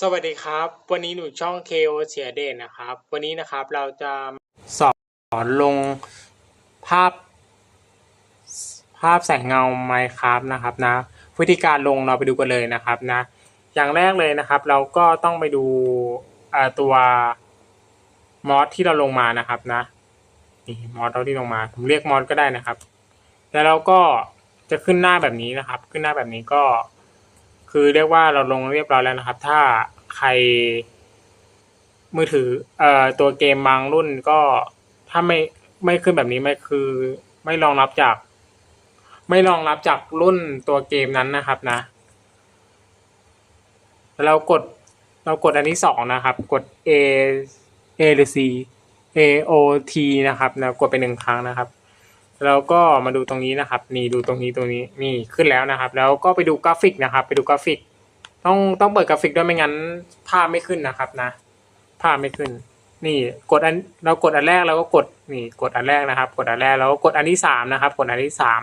สวัสดีครับ วันนี้หนูช่อง KO เสียเด่นนะครับ วันนี้นะครับเราจะสอนลงภาพ ภาพแสงเงา Minecraft นะครับนะวิธีการลงเราไปดูกันเลยนะครับนะ อย่างแรกเลยนะครับ เราก็ต้องไปดูตัวมอสที่เราลงมานะครับนะนี่มอสเราที่ลงมาผมเรียกมอสก็ได้นะครับ แล้วเราก็จะขึ้นหน้าแบบนี้นะครับ ขึ้นหน้าแบบนี้ก็ คือเรียกว่าเราลงเรียบร้อยแล้วนะครับ ถ้าใคร มือถือเอ่อตัวเกมบางรุ่นก็ถ้าไม่ไม่ขึ้นแบบนี้ไม่คือ ไม่รองรับจาก ไม่รองรับจากรุ่นตัวเกมนั้นนะครับนะ เรากดเรากดอันที่สองนะครับ กด A A หรือ C A O T นะครับนะกดไปหนึ่งครั้งนะครับ แล้วก็มาดูตรงนี้นะครับ นี่ดูตรงนี้ตรงนี้นี่ขึ้นแล้วนะครับ แล้วก็ไปดูกราฟิกนะครับ ไปดูกราฟิก ต้องต้องเปิดกราฟิกด้วยไม่งั้นภาพไม่ขึ้นนะครับนะ ภาพไม่ขึ้น นี่กดอันเรากดอันแรกเราก็กดนี่กดอันแรกนะครับ กดอันแรกแล้วก็กดอันที่สามนะครับ กดอันที่สาม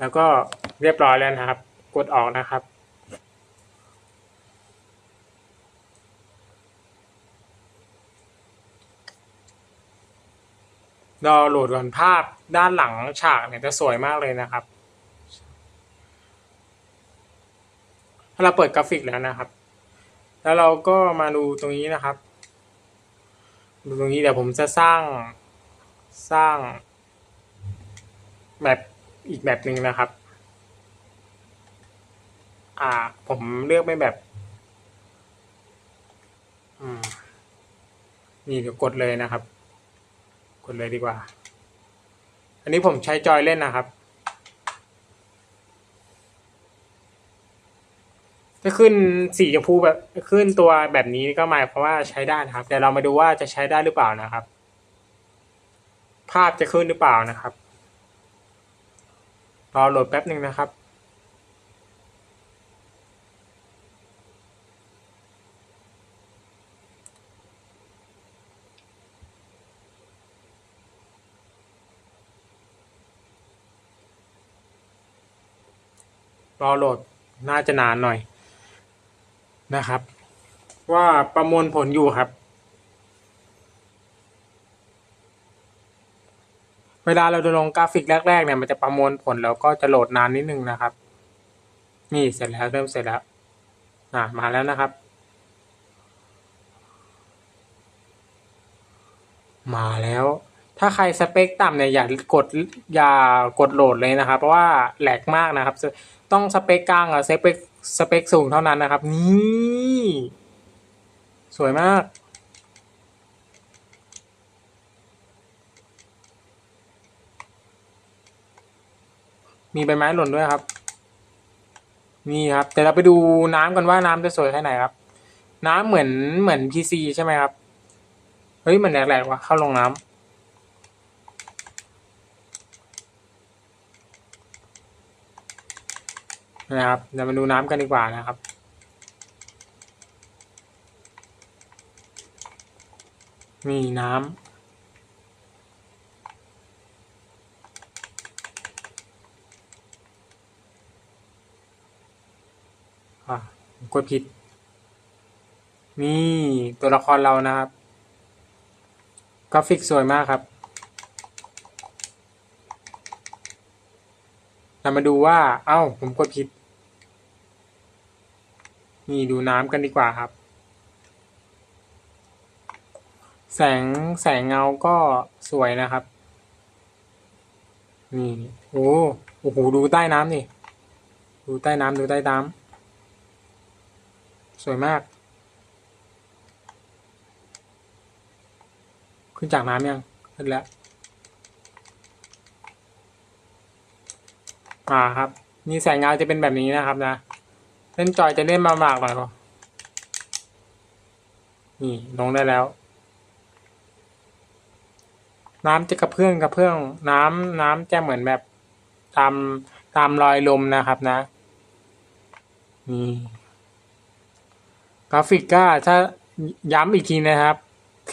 แล้วก็เรียบร้อยแล้วนะครับ กดออกนะครับ รอโหลดก่อนภาพด้านหลังฉากเนี่ยจะสวยมากเลยนะครับถ้าเราเปิดกราฟิกแล้วนะครับ แล้วเราก็มาดูตรงนี้นะครับ ดูตรงนี้เดี๋ยวผมจะสร้างสร้างแบบอีกแบบหนึ่งนะครับ อ่า ผมเลือกไม่แบบอืมนี่เดี๋ยวกดเลยนะครับ กดเลยดีกว่า อันนี้ผมใช้จอยเล่นนะครับ ถ้าขึ้นสีชมพูแบบขึ้นตัวแบบนี้ก็หมายความว่าใช้ได้นะครับเดี๋ยวเรามาดูว่าจะใช้ได้หรือเปล่านะครับ ภาพจะขึ้นหรือเปล่านะครับรอโหลดแป๊บหนึ่งนะครับ รอโหลดน่าจะนานหน่อยนะครับ ว่าประมวลผลอยู่ครับ เวลาเราจะลงกราฟิกแรกๆเนี่ยมันจะประมวลผลแล้วก็จะโหลดนานนิดนึงนะครับ นี่เสร็จแล้วเริ่มเสร็จแล้วอ่ามาแล้วนะครับ มาแล้วถ้าใครสเปคต่ำเนี่ยอย่ากดอย่ากดโหลดเลยนะครับ เพราะว่าแหลกมากนะครับ ต้องสเปคกลางกับสเปคสเปคสูงเท่านั้นนะครับ นี่สวยมาก มีใบไม้หล่นด้วยครับ นี่ครับเดี๋ยวเราไปดูน้ำกันว่าน้ำจะสวยแค่ไหนครับ น้ำเหมือนเหมือนพีซีใช่ไหมครับ เฮ้ยมันแหลกๆว่ะเข้าลงน้ำ นะครับเดี๋ยวมาดูน้ำกันดีกว่านะครับมีน้ำอะกดผิด นี่ตัวละครเรานะครับ กราฟิกสวยมากครับเรามาดูว่า เอ้า ผมกดผิด นี่ดูน้ำกันดีกว่าครับ แสงแสงเงาก็สวยนะครับ นี่โอ้โอ้โหดูใต้น้ำนี่ดูใต้น้ำดูใต้น้ำสวยมาก ขึ้นจากน้ำยังขึ้นแล้วอ่าครับ นี่แสงเงาจะเป็นแบบนี้นะครับนะ เล่นจอยจะเล่นมามากหน่อยก็นี่ลงได้แล้ว น้ำจะกระเพื่อมกระเพื่อมน้ำน้ำจะเหมือนแบบตามตามรอยลมนะครับนะนี่กราฟิกก็ถ้าย้ำอีกทีนะครับ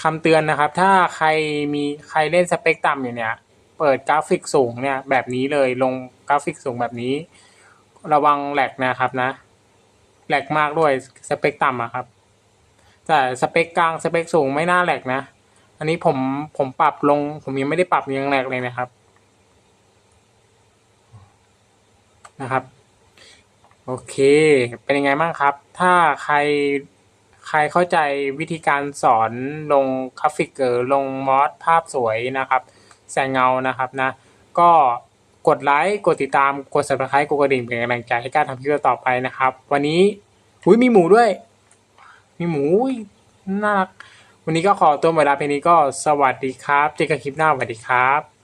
คำเตือนนะครับ ถ้าใครมีใครเล่นสเปคต่ำอยู่เนี่ย เปิดกราฟิกสูงเนี่ย แบบนี้เลยลงกราฟิกสูงแบบนี้ ระวังแหลกนะครับนะ แหลกมากด้วยสเปคต่ำอะครับ แต่สเปคกลางสเปคสูงไม่น่าแหลกนะ อันนี้ผมผมปรับลง ผมยังไม่ได้ปรับยังแหลกเลยนะครับนะครับ โอเค เป็นยังไงบ้างครับ ถ้าใครใครเข้าใจวิธีการสอนลงกราฟิกเกอร์ลงมอสภาพสวยนะครับ แสงเงานะครับนะ ก็ กดไลค์ กดติดตาม กด subscribe กดกระดิ่งเป็นกำลังใจให้การทำคลิปต่อไปนะครับ วันนี้อุ้ยมีหมูด้วย มีหมูน่ารัก วันนี้ก็ขอตัวเวลาเพียงนี้ก็สวัสดีครับ เจอกันคลิปหน้าสวัสดีครับ